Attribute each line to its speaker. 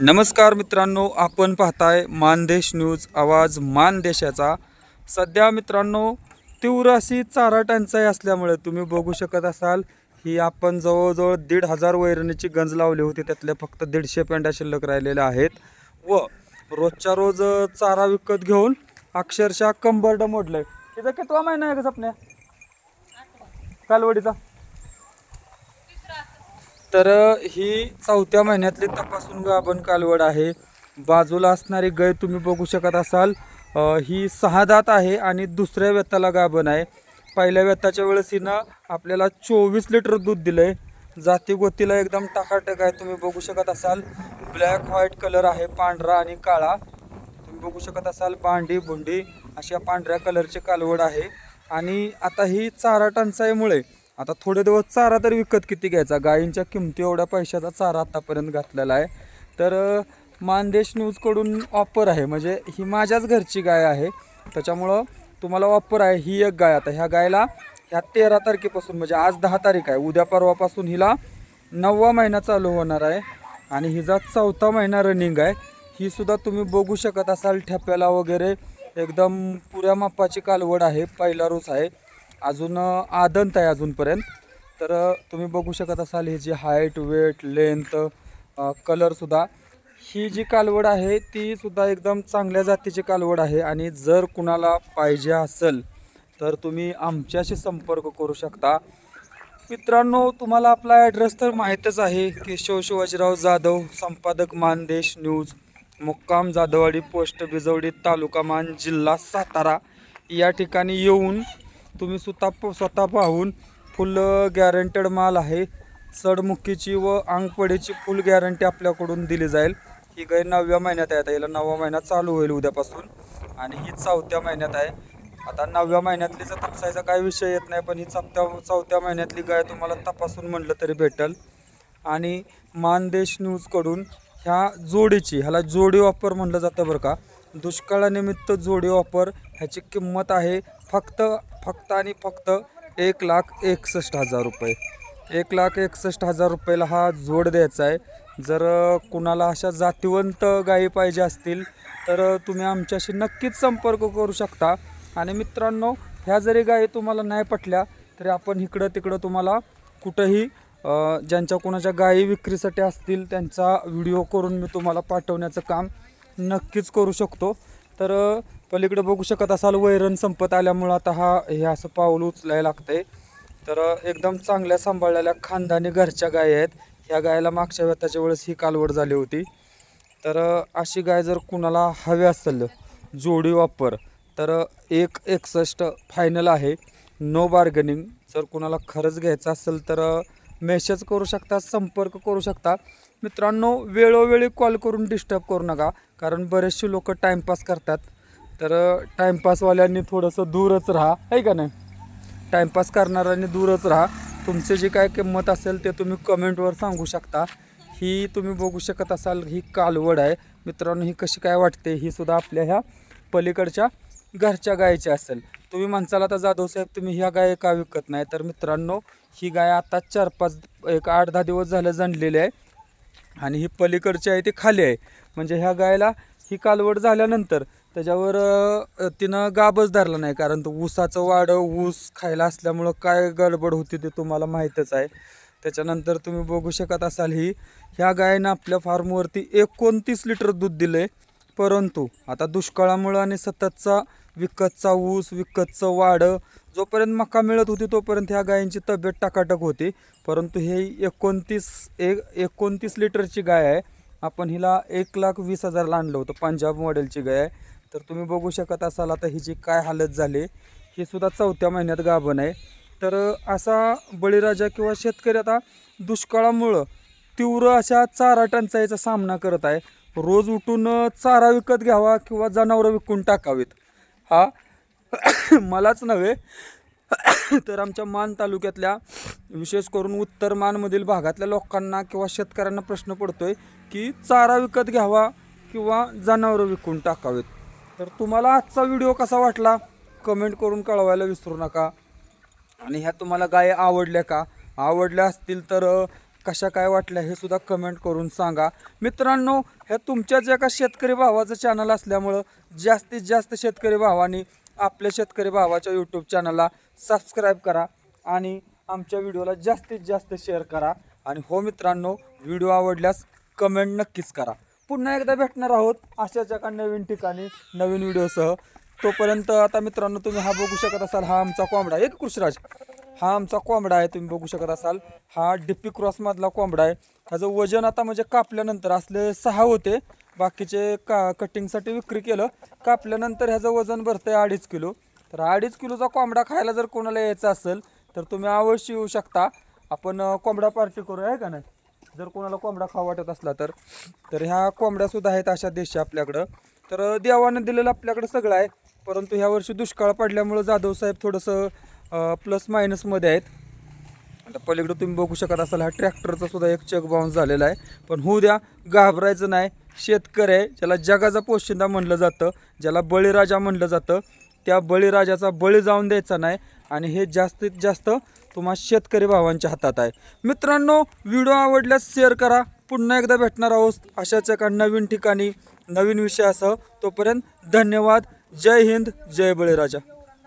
Speaker 1: नमस्कार मित्रांनो आपण पाहताय मानदेश न्यूज आवाज मानदेशाचा. सध्या मित्रांनो तीव्र अशी चारा टंचाई असल्यामुळे तुम्ही बघू शकत असाल ही आपण जवळजवळ दीड हजार वैरणीची गंज लावली होती त्यातल्या फक्त दीडशे पेंड्या शिल्लक राहिलेल्या आहेत. व रोजच्या रोज चारा विकत घेऊन अक्षरशः कंबरड मोडलंय. तिचा कितवा महिना आहे का सपन्या? कालवडीचा? तर ही चौथ्या महिन्यातली तपासून गाभण कालवड आहे. बाजूला असणारी गाय तुम्ही बघू शकत असाल. ही सहा दात आहे आणि दुसऱ्या व्यताला गाभण आहे. पहिल्या व्यताच्या वेळेस हिनं आपल्याला चोवीस लिटर दूध दिलंय. जाती गोतीला एकदम टाकाटक आहे तुम्ही बघू शकत असाल. ब्लॅक व्हाईट कलर आहे पांढरा आणि काळा. तुम्ही बघू शकत असाल भांडी भुंडी अशा पांढऱ्या कलरची कालवड आहे. आणि आता ही चारा टंचाईमुळे आता थोडे दिवस चारा तर विकत किती घ्यायचा? गायींच्या किमती एवढ्या पैशाचा चारा आतापर्यंत घातलेला आहे. तर मानदेश न्यूजकडून ऑफर आहे. म्हणजे ही माझ्याच घरची गाय आहे. त्याच्यामुळं तुम्हाला ऑफर आहे. ही एक गाय. आता ह्या गायला ह्या तेरा तारखेपासून म्हणजे आज दहा तारीख आहे. उद्या परवापासून हिला नववा महिना चालू होणार आहे. आणि हिचा चौथा महिना रनिंग आहे. ही सुद्धा तुम्ही बघू शकत असाल ठेप्याला वगैरे. एकदम पुऱ्या मापाची कालवड आहे. पहिला रोज आहे. अजून आदंत आहे अजूनपर्यंत. तर तुम्ही बघू शकत असाल ही जी हाईट वेट लेंथ कलरसुद्धा ही जी कालवड आहे ती सुद्धा एकदम चांगल्या जातीची कालवड आहे. आणि जर कुणाला पाहिजे असेल तर तुम्ही आमच्याशी संपर्क करू शकता. मित्रांनो तुम्हाला आपला ॲड्रेस तर माहीतच आहे. केशव शिवाजीराव जाधव संपादक मानदेश न्यूज मुक्काम जाधववाडी पोस्ट बिजवडी तालुका मान जिल्हा सातारा. या ठिकाणी येऊन तुम्ही स्वतः स्वतः पाहून फुल गॅरंटेड माल आहे. चढमुखीची व आंगपडीची फुल गॅरंटी आपल्याकडून दिली जाईल. ही गाय नवव्या महिन्यात आहे. आता याला नववा महिना चालू होईल उद्यापासून. आणि ही चौथ्या महिन्यात आहे. आता नवव्या महिन्यातली जर तपासायचा काही विषय येत नाही पण ही चौथ्या चौथ्या महिन्यातली गाय तुम्हाला तपासून म्हणलं तरी भेटेल. आणि मानदेश न्यूजकडून ह्या जोडीची ह्याला जोडी ऑफर म्हटलं जातं बरं का. दुष्काळानिमित्त जोडी ऑफर ह्याची किंमत आहे फक्त फक्त आणि फक्त एक लाख एकसष्ट हजार रुपये. एक लाख एकसष्ट हजार रुपयाला हा जोड द्यायचा आहे. जर कुणाला अशा जातीवंत गायी पाहिजे असतील तर तुम्ही आमच्याशी नक्कीच संपर्क करू शकता. आणि मित्रांनो ह्या जरी गायी तुम्हाला नाही पटल्या तरी आपण इकडं तिकडं तुम्हाला कुठंही ज्यांच्या कोणाच्या गायी विक्रीसाठी असतील त्यांचा व्हिडिओ करून मी तुम्हाला पाठवण्याचं काम नक्कीच करू शकतो. तर पलीकडे बघू शकत असाल वैरण संपत आल्यामुळं आता हा हे असं पाऊल उचलायला लागतंय. तर एकदम चांगल्या सांभाळलेल्या खानदानी घरच्या गाय आहेत. ह्या गायला मागच्या व्यताच्या वेळेस ही कालवड झाली होती. तर अशी गाय जर कुणाला हवी असेल जोडी वापर तर एक एकसष्ट फायनल आहे. No bargaining. जर कुणाला खरंच घ्यायचं असेल तर मेसेज करू शकता संपर्क करू शकता. मित्रांनो वेळोवेळी कॉल करून डिस्टर्ब करू नका कारण बरेचसे लोक टाईमपास करतात. तर टाईमपासवाल्यांनी थोडंसं दूरच राहा आहे का नाही? टाईमपास करणाऱ्यांनी दूरच राहा. तुमचे जे काय किंमत असेल ते तुम्ही कमेंटवर सांगू शकता. ही तुम्ही बघू शकत असाल ही कालवड आहे. मित्रांनो ही कशी काय वाटते ही सुद्धा आपल्या ह्या पलीकडच्या घरच्या गायची असेल. तुम्ही म्हणसाल आता जाधव साहेब तुम्ही ह्या गाय का विकत नाही? तर मित्रांनो ही गाय आता चार पाच एक आठ दहा दिवस झालं जणलेली आहे. आणि ही पलीकडची आहे ती खाली आहे. म्हणजे ह्या गायला ही कालवड झाल्यानंतर त्याच्यावर तिनं गाबच धरला नाही कारण तो ऊसाचं वाढं ऊस खायला असल्यामुळं काय गडबड होती ते तुम्हाला माहीतच आहे. त्याच्यानंतर तुम्ही बघू शकत असाल ही ह्या गायनं आपल्या फार्मवरती एकोणतीस लिटर दूध दिले परंतु आता दुष्काळामुळं आणि सततचा विकतचा ऊस विकतचं वाडं जोपर्यंत मका मिळत होती तोपर्यंत ह्या गायींची तब्येत टाकाटक होती. परंतु हे एकोणतीस एक एकोणतीस लिटरची गाय आहे. आपण हिला एक लाख वीस हजारला आणलं होतं पंजाब मॉडेलची गाय आहे. तर तुम्ही बघू शकत असाल आता हिची काय हालत झाली. ही सुद्धा चौथ्या महिन्यात गाभण आहे. तर असा बळीराजा किंवा शेतकरी आता दुष्काळामुळं तीव्र अशा चारा टंचाईचा सामना करत आहे. रोज उठून चारा विकत घ्यावा किंवा जनावरं विकून टाकावीत. हा मलाच नव्हे तर आमच्या मान तालुक्यातल्या विशेष करून उत्तर मानमधील भागातल्या लोकांना किंवा शेतकऱ्यांना प्रश्न पडतोय की चारा विकत घ्यावा किंवा जनावरं विकून टाकावेत. तर तुम्हाला आजचा व्हिडिओ कसा वाटला? कमेंट करून कळवायला विसरू नका. आणि ह्या तुम्हाला गाय आवडल्या का? आवडल्या असतील तर कशा काय वाटल्या हे सुद्धा कमेंट करून सांगा. मित्रांनो ह्या तुमच्याच एका शेतकरी भावाचं चॅनल असल्यामुळं जास्तीत जास्त शेतकरी भावानी आपल्या शेतकरी भावाच्या यूट्यूब चॅनलला सबस्क्राईब करा आणि आमच्या व्हिडिओला जास्तीत जास्त शेअर करा. आणि हो मित्रांनो व्हिडिओ आवडल्यास कमेंट नक्कीच करा. पुन्हा एकदा भेटणार आहोत अशाच एका नवीन ठिकाणी नवीन व्हिडिओसह तोपर्यंत आता मित्रांनो तुम्ही हा बघू शकत असाल हा आमचा कोंबडा. एक कृषीराज. हा आमचा कोंबडा आहे तुम्ही बघू शकत असाल. हा डिप्पी क्रॉसमधला कोंबडा आहे. ह्याचं वजन आता म्हणजे कापल्यानंतर असले सहा होते. बाकीचे का कटिंगसाठी विक्री केलं. कापल्यानंतर ह्याचं वजन भरतंय अडीच किलो. तर अडीच किलोचा कोंबडा खायला जर कोणाला यायचा असेल तर तुम्ही अवश्य येऊ शकता. आपण कोंबडा पार्टी करू आहे का नाही? जर कोणाला कोंबडा खावा वाटत असला तर. तर ह्या कोंबड्यासुद्धा आहेत अशा देशी आपल्याकडं. तर देवानं दिलेलं आपल्याकडं सगळं आहे. परंतु ह्या वर्षी दुष्काळ पडल्यामुळं जाधव साहेब थोडंसं प्लस मायनसमध्ये आहेत. आता पलीकडं तुम्ही बघू शकत असाल हा ट्रॅक्टरचा सुद्धा एक चेक बाउन्स झालेला आहे. पण होऊ द्या घाबरायचं नाही. शेतकरी आहे ज्याला जगाचा पोशिंदा म्हणलं जातं ज्याला बळीराजा म्हणलं जातं त्या बळीराजाचा बळी जाऊन द्यायचा नाही आणि हे जास्तीत जास्त तुम्हा शेतकरी भावांच्या हातात आहे. मित्रांनो व्हिडिओ आवडल्यास शेअर करा. पुन्हा एकदा भेटणार आहोत अशाच एका नवीन ठिकाणी नवीन विषयासह. तोपर्यंत धन्यवाद. जय हिंद जय बळीराजा.